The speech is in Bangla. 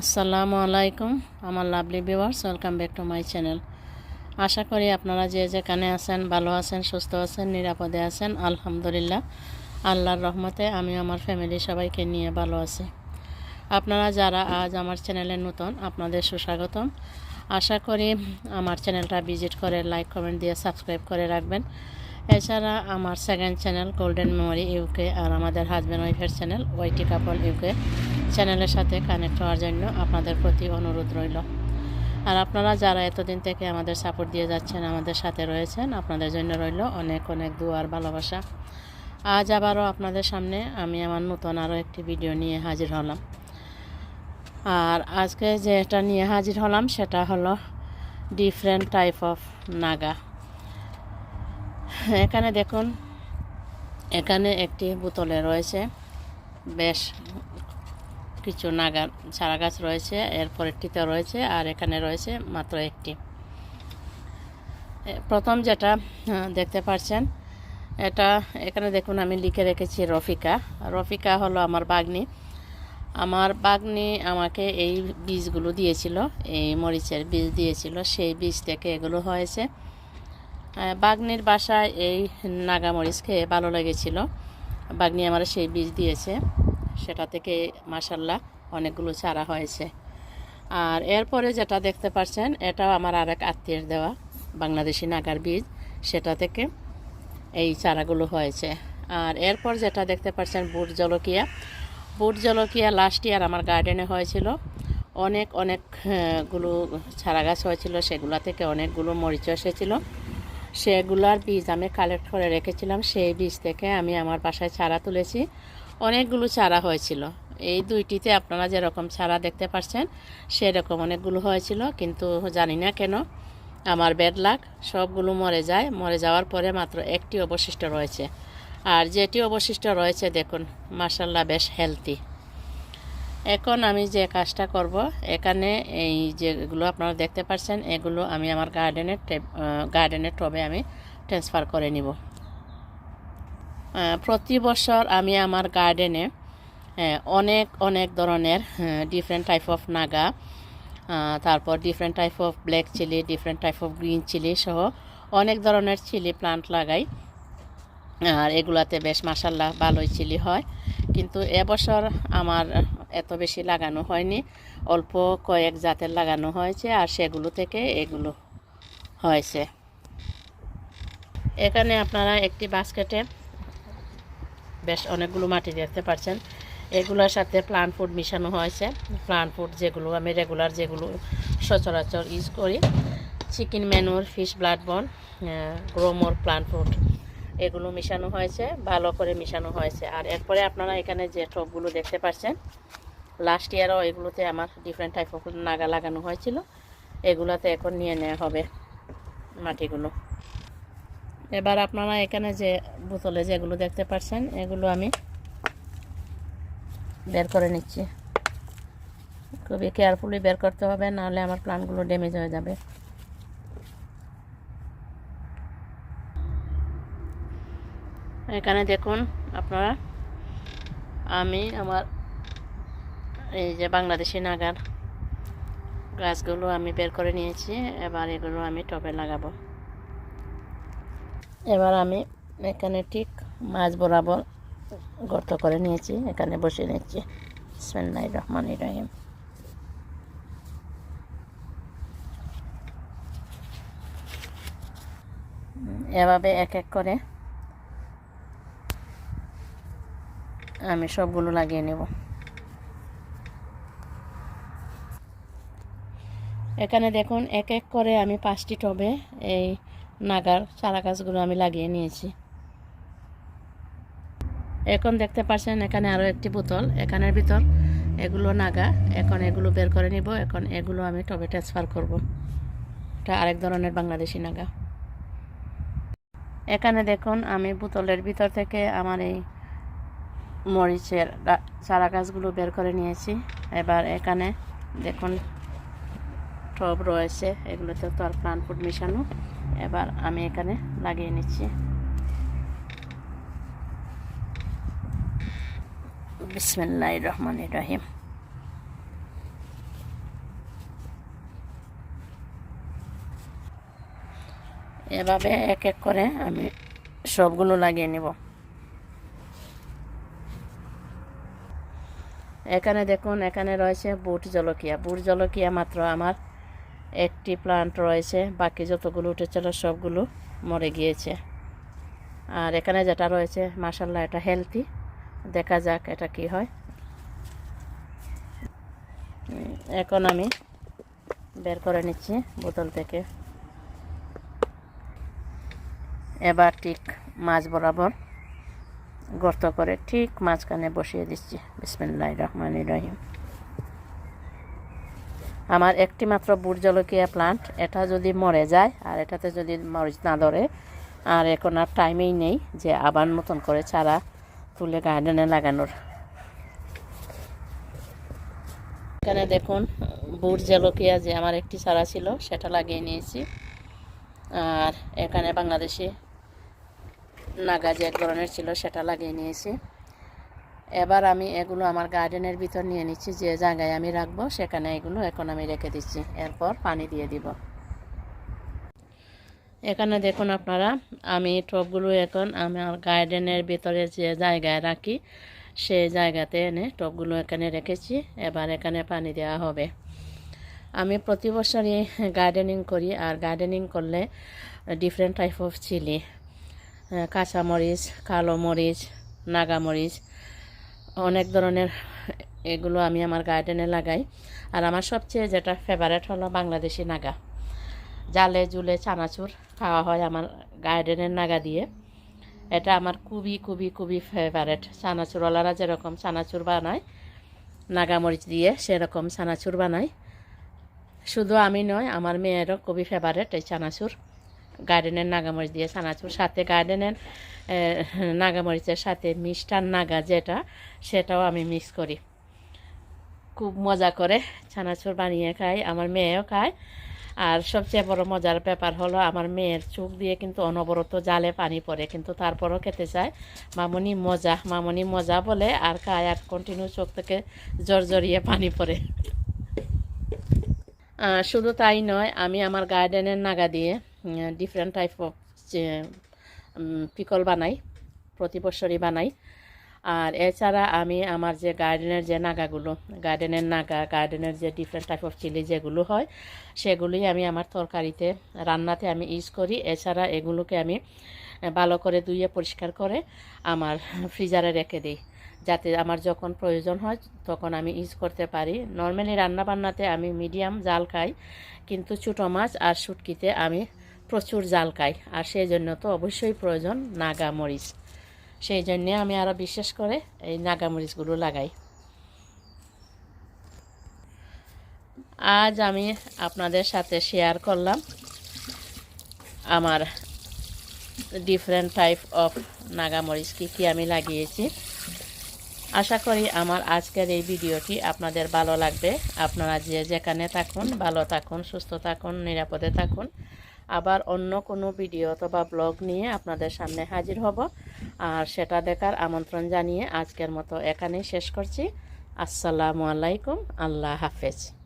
আসসালামু আলাইকুম, আমার lovely viewers welcome back to my channel আশা করি আপনারা যে যেখানে আছেন, ভালো আছেন, সুস্থ আছেন, নিরাপদে আছেন, আলহামদুলিল্লাহ। আল্লাহর রহমতে আমি আমার ফ্যামিলি সবাইকে নিয়ে ভালো আছি। আপনারা যারা আজ আমার চ্যানেলে নতুন, আপনাদের সুস্বাগতম। আশা করি আমার চ্যানেলটা ভিজিট করে লাইক কমেন্ট দিয়ে সাবস্ক্রাইব করে রাখবেন। এছাড়া আমার second channel golden memory UK আর আমাদের হাজব্যান্ড ওয়াইফের চ্যানেল ওয়াইটি কাপল ইউকে চ্যানেলের সাথে কানেক্ট হওয়ার জন্য আপনাদের প্রতি অনুরোধ রইল। আর আপনারা যারা এতদিন থেকে আমাদের সাপোর্ট দিয়ে যাচ্ছেন, আমাদের সাথে রয়েছেন, আপনাদের জন্য রইল অনেক অনেক দুয়ার ভালোবাসা। আজ আবারও আপনাদের সামনে আমি আমার নতুন আরও একটি ভিডিও নিয়ে হাজির হলাম। আর আজকে যেটা নিয়ে হাজির হলাম, সেটা হলো ডিফারেন্ট টাইপ অফ নাগা। এখানে দেখুন, এখানে একটি বোতলে রয়েছে বেশ কিছু নাগা চারা গাছ রয়েছে এরপরেরটিতে রয়েছে, আর এখানে রয়েছে মাত্র একটি। প্রথম যেটা দেখতে পাচ্ছেন এটা, এখানে দেখুন আমি লিখে রেখেছি রফিকা। রফিকা হলো আমার বাগনি। আমার বাগনি আমাকে এই বীজগুলো দিয়েছিল, এই মরিচের বীজ দিয়েছিল, সেই বীজ থেকে এগুলো হয়েছে। বাগনির বাসায় এই নাগামরিচ খেয়ে ভালো লেগেছিল। বাগনি আমার সেই বীজ দিয়েছে। সেটা থেকে মাসাল্লাহ অনেকগুলো চারা হয়েছে। আর এরপরে যেটা দেখতে পাচ্ছেন এটাও আমার আরেক আত্মীয়ের দেওয়া বাংলাদেশি নাগার বীজ। সেটা থেকে এই চারাগুলো হয়েছে। আর এরপর যেটা দেখতে পাচ্ছেন বুট জলকিয়া। বুট জলকিয়া লাস্ট ইয়ার আমার গার্ডেনে হয়েছিল। অনেক অনেকগুলো আহ, চারা গাছ হয়েছিল। সেগুলা থেকে অনেকগুলো মরিচ এসেছিল। সেগুলার বীজ আমি কালেক্ট করে রেখেছিলাম। সেই বীজ থেকে আমি আমার বাসায় চারা তুলেছি। অনেকগুলো চারা হয়েছিল। এই দুইটিতে আপনারা যেরকম চারা দেখতে পাচ্ছেন সেরকম অনেকগুলো হয়েছিল, কিন্তু জানি না কেন আমার ব্যাড লাক সবগুলো মরে যায়। মরে যাওয়ার পরে মাত্র একটি অবশিষ্ট রয়েছে। আর যেটি অবশিষ্ট রয়েছে, দেখুন মার্শাল্লাহ বেশ হেলদি এখন আমি যে কাজটা করব, এখানে এই যেগুলো আপনারা দেখতে পাচ্ছেন এগুলো আমি আমার গার্ডেনের গার্ডেনের টবে আমি ট্রান্সফার করে নিব। প্রতি বছর আমি আমার গার্ডেনে অনেক অনেক ধরনের ডিফারেন্ট টাইপ অফ নাগা তারপর different type of black chili different type of green chili সহ অনেক ধরনের চিলি প্লান্ট লাগাই। আর এগুলাতে বেশ মাসাল্লাহ ভালোই চিলি হয়। কিন্তু এবছর আমার এত বেশি লাগানো হয়নি। অল্প কয়েক জাতের লাগানো হয়েছে আর সেগুলো থেকে এগুলো হয়েছে। এখানে আপনারা একটি বাস্কেটে বেশ অনেকগুলো মাটি দেখতে পাচ্ছেন। এগুলোর সাথে প্লান্ট ফুড মিশানো হয়েছে। প্লান্ট ফুড যেগুলো, আমি রেগুলার যেগুলো সচরাচর ইউজ করি। চিকেন ম্যানুর ফিশ ব্লাড বন গ্রোমোর প্লান্ট ফুড এগুলো মিশানো হয়েছে, ভালো করে মিশানো হয়েছে। আর এরপরে আপনারা এখানে যে টবগুলো দেখতে পাচ্ছেন লাস্ট ইয়ারও এগুলোতে আমার ডিফারেন্ট টাইপ অফ নাগা লাগানো হয়েছিল। এগুলোতে এখন নিয়ে নেওয়া হবে মাটিগুলো। এবার আপনারা এখানে যে বোতলে যেগুলো দেখতে পাচ্ছেন এগুলো আমি বের করে নিচ্ছি। খুবই কেয়ারফুলি বের করতে হবে, নাহলে আমার প্লান্টগুলো ড্যামেজ হয়ে যাবে। এখানে দেখুন আপনারা, আমি আমার এই যে বাংলাদেশি নাগার গাছগুলো আমি বের করে নিয়েছি, এবার এগুলো আমি টবে লাগাবো। এবার আমি এখানে ঠিক মাছ বরাবর গর্ত করে নিয়েছি। এখানে বসে নিচ্ছি। বিসমিল্লাহির রহমানির রহিম। এভাবে এক এক করে আমি সবগুলো লাগিয়ে নেব। এখানে দেখুন, এক এক করে আমি পাঁচটি টবে এই নাগার চারা গাছগুলো আমি লাগিয়ে নিয়েছি। এখন দেখতে পাচ্ছেন এখানে আরও একটি বোতল। এখানের ভিতর এগুলো নাগা। এখন এগুলো বের করে নিব। এখন এগুলো আমি টবে ট্রান্সফার করব। এটা আরেক ধরনের বাংলাদেশি নাগা। এখানে দেখুন আমি বোতলের ভিতর থেকে আমার এই মরিচের চারা গাছগুলো বের করে নিয়েছি। এবার এখানে দেখুন টব রয়েছে। এগুলোতে তো আর প্লান্ট ফুড মিশানো। এবার আমি এখানে লাগিয়ে নিচ্ছি। বিসমিল্লাহ রহমান রহিম। এভাবে এক এক করে আমি সবগুলো লাগিয়ে নেব। এখানে দেখুন, এখানে রয়েছে বুট জলকিয়া। বুট জলকিয়া মাত্র আমার একটি প্লান্ট রয়েছে, বাকি যতগুলো উঠেছিল সবগুলো মরে গিয়েছে। আর এখানে যেটা রয়েছে মাসাল্লাহ এটা হেলদি দেখা যাক এটা কি হয়। এখন আমি বের করে নিচ্ছি বোতল থেকে। এবার ঠিক মাছ বরাবর গর্ত করে ঠিক মাঝখানে বসিয়ে দিচ্ছি। বিসমিল্লাহ রহমান রহিম। আমার একটি মাত্র বুট জলকিয়া প্লান্ট এটা যদি মরে যায় আর এটাতে যদি মরিচ না ধরে, আর এখন আর টাইমেই নেই যে আবার নতুন করে চারা তুলে গার্ডেনে লাগানোর। এখানে দেখুন বুট জলকিয়া যে আমার একটি চারা ছিল, সেটা লাগিয়ে নিয়েছি। আর এখানে বাংলাদেশি নাগা যে এক ধরনের ছিল, সেটা লাগিয়ে নিয়েছি। এবার আমি এগুলো আমার গার্ডেনের ভিতর নিয়ে নিচ্ছি, যে জায়গায় আমি রাখব সেখানে এগুলো এখন আমি রেখে দিচ্ছি। এরপর পানি দিয়ে দিব। এখানে দেখুন আপনারা, আমি টবগুলো এখন আমার গার্ডেনের ভিতরে যে জায়গায় রাখি, সেই জায়গাতে এনে টবগুলো এখানে রেখেছি। এবার এখানে পানি দেওয়া হবে। আমি প্রতি বছরই গার্ডেনিং করি, আর গার্ডেনিং করলে ডিফারেন্ট টাইপ অফ চিলি কাঁচামরিচ, কালো মরিচ, নাগা মরিচ অনেক ধরনের এগুলো আমি আমার গার্ডেনে লাগাই। আর আমার সবচেয়ে যেটা ফেভারেট হলো বাংলাদেশি নাগা। জালে, জুলে, চানাচুর খাওয়া হয় আমার গার্ডেনের নাগা দিয়ে। এটা আমার খুবই খুবই খুবই ফেভারেট চানাচুরওয়ালারা যেরকম চানাচুর বানায় নাগামরিচ দিয়ে সেরকম চানাচুর বানায়। শুধু আমি নয়, আমার মেয়েরও খুবই ফেভারেট এই চানাচুর। গার্ডেনের নাগামরিচ দিয়ে চানাচুর সাথে গার্ডেনের নাগামরিচের সাথে মিষ্টার নাগা যেটা, সেটাও আমি মিক্স করি। খুব মজা করে ছানাচুর বানিয়ে খাই, আমার মেয়েও খায়। আর সবচেয়ে বড় মজার ব্যাপার হলো, আমার মেয়ের চোখ দিয়ে কিন্তু অনবরত জালে পানি পড়ে, কিন্তু তারপরও খেতে চায়। মামনি মজা মামনি মজা বলে আর খায় আর কন্টিনিউ চোখ থেকে জর জড়িয়ে পানি পড়ে। শুধু তাই নয়, আমি আমার গার্ডেনের নাগা দিয়ে ডিফারেন্ট টাইপ অফ পিকল বানাই, প্রতি বছরই বানাই। আর এছাড়া আমি আমার যে গার্ডেনের যে নাগাগুলো গার্ডেনের নাগা গার্ডেনের যে ডিফারেন্ট টাইপ অফ চিলি যেগুলো হয়, সেগুলোই আমি আমার তরকারিতে, রান্নাতে আমি ইউজ করি। এছাড়া এগুলোকে আমি ভালো করে ধুয়ে পরিষ্কার করে আমার ফ্রিজারে রেখে দিই। যাতে আমার যখন প্রয়োজন হয়, তখন আমি ইউজ করতে পারি। নর্মালি রান্না বান্নাতে আমি মিডিয়াম জাল খাই, কিন্তু ছোটো মাছ আর শুটকিতে আমি প্রচুর জাল খাই, আর সেই জন্য তো অবশ্যই প্রয়োজন নাগা মরিচ সেই জন্যে আমি আরও বিশেষ করে এই নাগা মরিচগুলো লাগাই। আজ আমি আপনাদের সাথে শেয়ার করলাম আমার ডিফারেন্ট টাইপ অফ নাগামরিচ কী কী আমি লাগিয়েছি। আশা করি আমার আজকের এই ভিডিওটি আপনাদের ভালো লাগবে। আপনারা যে যেখানে থাকুন, ভালো থাকুন, সুস্থ থাকুন, নিরাপদে থাকুন। আবার অন্য কোনো ভিডিও অথবা ব্লগ নিয়ে আপনাদের সামনে হাজির হব। আর সেটা দেখার আমন্ত্রণ জানিয়ে আজকের মতো এখানেই শেষ করছি। আসসালামু আলাইকুম। আল্লাহ হাফেজ।